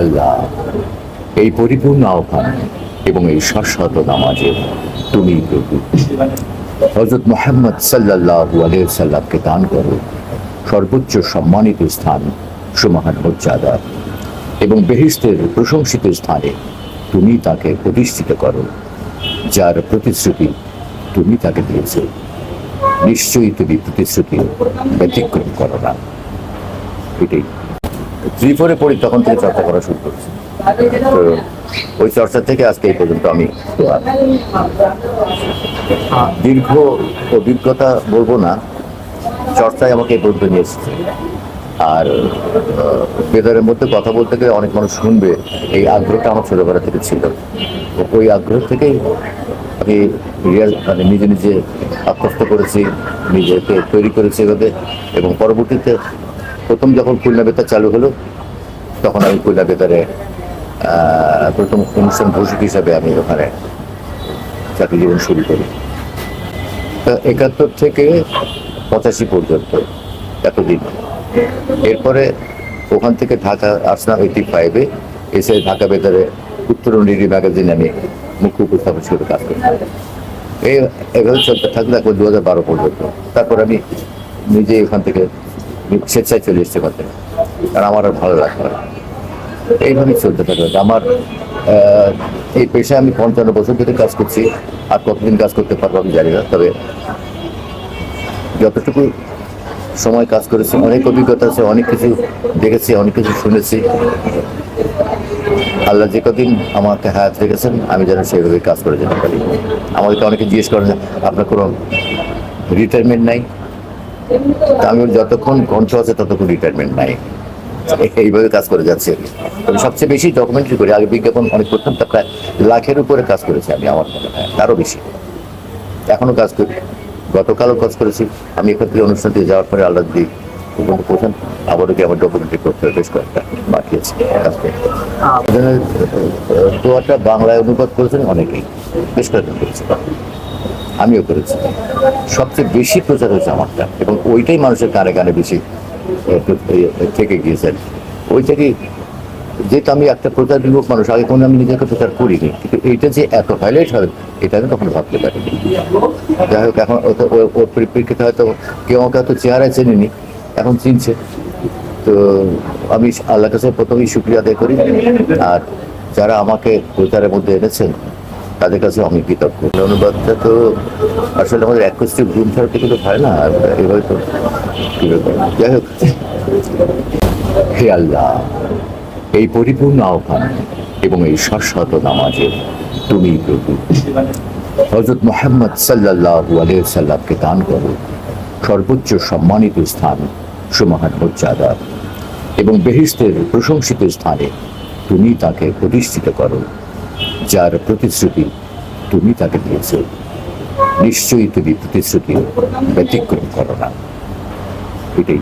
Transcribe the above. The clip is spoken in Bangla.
আল্লাহ, এই পরিপূর্ণ আহ্বান এবং এই শাশ্বত নামাজে তুমি প্রভু। হজরত মোহাম্মদ আলাইহি সাল্লামকে দান করো। সর্বোচ্চ সম্মানিত স্থান সুমহান মর্যাদা এবং বেহিস্তের প্রশংসিত স্থানে তুমি তাকে প্রতিষ্ঠিত করো, যার প্রতিশ্রুতি তুমি তাকে দিয়েছ। নিশ্চয়ই তুমি প্রতিশ্রুতি ব্যতিক্রম করো না। এটাই থ্রি ফোরে পড়ি, তখন থেকে চর্চা করা শুরু করেছি। তো ওই চর্চা থেকে আজকে এই পর্যন্ত আমি দীর্ঘ অভিজ্ঞতা বলব না, চর্চায় আমাকে এই পর্যন্ত নিয়ে এসেছে। আর বেদারের মধ্যে কথা বলতে গেলে অনেক মানুষ শুনবে, এই আগ্রহটা আমার ছোটবেলা থেকে ছিল। ওই আগ্রহ থেকেই আমি রিয়াল মানে নিজে নিজে আত্মস্থ করেছি, নিজেকে তৈরি করেছি এভাবে, এবং পরবর্তীতে প্রথম যখন খুলনা বেতার চালু হলো, তখন আমি খুলনা বেতারে প্রথম অনুষ্ঠান ঘোষক হিসাবে আমি ওখানে চাকরি জীবন শুরু করি। তা একাত্তর থেকে পঁচাশি পর্যন্ত এতদিন। এরপরে ওখান থেকে ঢাকা আসলাম এইটি ফাইভে এসে ঢাকা বেতারে উত্তরণ ডিগ্রি ম্যাগাজিনে আমি মুখ্য উপস্থাপক হিসেবে কাজ করি এই এভাবে চলতে থাকলে এখন দু হাজার বারো পর্যন্ত। তারপর আমি নিজে এখান থেকে স্বেচ্ছায় চলে এসেছি করতে কারণ আমার আর ভালো লাগতো এইভাবেই চলতে থাকবে। আমার এই পেশায় আমি পঞ্চান্ন বছর ধরে কাজ করছি। আর কতদিন কাজ করতে পারব আমি জানি না। তবে যতটুকু সময় কাজ করেছি, অনেক অভিজ্ঞতা আছে, অনেক কিছু দেখেছি, অনেক কিছু শুনেছি। আল্লাহ যে কদিন আমাকে হায়াত রেখেছেন, আমি যেন সেইভাবে কাজ করে যেতে পারি। আমাদেরকে অনেকে জিজ্ঞেস করেন আপনার কোনো রিটায়ারমেন্ট নাই? আমি যতক্ষণ কণ্ঠ আছে ততক্ষণ রিটায়ারমেন্ট নাই। এইভাবে কাজ করে যাচ্ছি আমি। তবে সবচেয়ে বেশি ডকুমেন্টারি করি, আগে বিজ্ঞাপন অনেক করতাম তা প্রায় লাখের উপরে কাজ করেছি আমি আমার মনে হয়, তারও বেশি। এখনও কাজ করি। গতকালও কাজ করেছি। আমি এখান থেকে অনুষ্ঠান দিয়ে যাওয়ার পরে আল্লাহ দিই পর্যন্ত পৌঁছান, আবারও কি আমার ডকুমেন্টারি করতে হবে, বেশ কয়েকটা বাকি আছে কাজ দোয়াটা বাংলায় অনুবাদ করেছেন অনেকেই, বেশ কয়েকজন করেছে আমিও করেছি। সবচেয়ে বেশি প্রচার হয়েছে আমারটা এবং ওইটাই মানুষের কানে কানে বেশি থেকে গিয়েছেন ওই থেকেই যেহেতু আমি একটা প্রচার বিমুখ মানুষ, আগে কোনো আমি নিজেকে প্রচার করিনি, কিন্তু এইটা যে এত হাইলাইট হবে, এটা আমি কখনো ভাবতে পারিনি। যাই হোক, এখন ওর পরিপ্রেক্ষিতে হয়তো কেউ আমাকে হয়তো চেহারায় চেনেনি, এখন চিনছে। তো আমি আল্লাহ কাছে প্রথমেই শুক্রিয়া আদায় করি। আর যারা আমাকে প্রচারের মধ্যে এনেছেন তাদের কাছে আমি কৃতজ্ঞ। অনুবাদটা তো আসলে আমাদের একত্রিত গ্রুম থেরাপি কিন্তু হয় না এভাবে তো যাই হোক। হে আল্লাহ, এই পরিপূর্ণ আহ্বান এবং এই শাশ্বত নামাজে তুমি প্রভু। হজরত মোহাম্মদ সাল্লাল্লাহু আলাইহি সাল্লামকে দান করো। সর্বোচ্চ সম্মানিত স্থান সুমহান মর্যাদা এবং বেহিস্তের প্রশংসিত স্থানে তুমি তাকে প্রতিষ্ঠিত করো। যার প্রতিশ্রুতি তুমি তাকে দিয়েছ নিশ্চয়ই তুমি প্রতিশ্রুতি ব্যতিক্রম করো না। এটাই।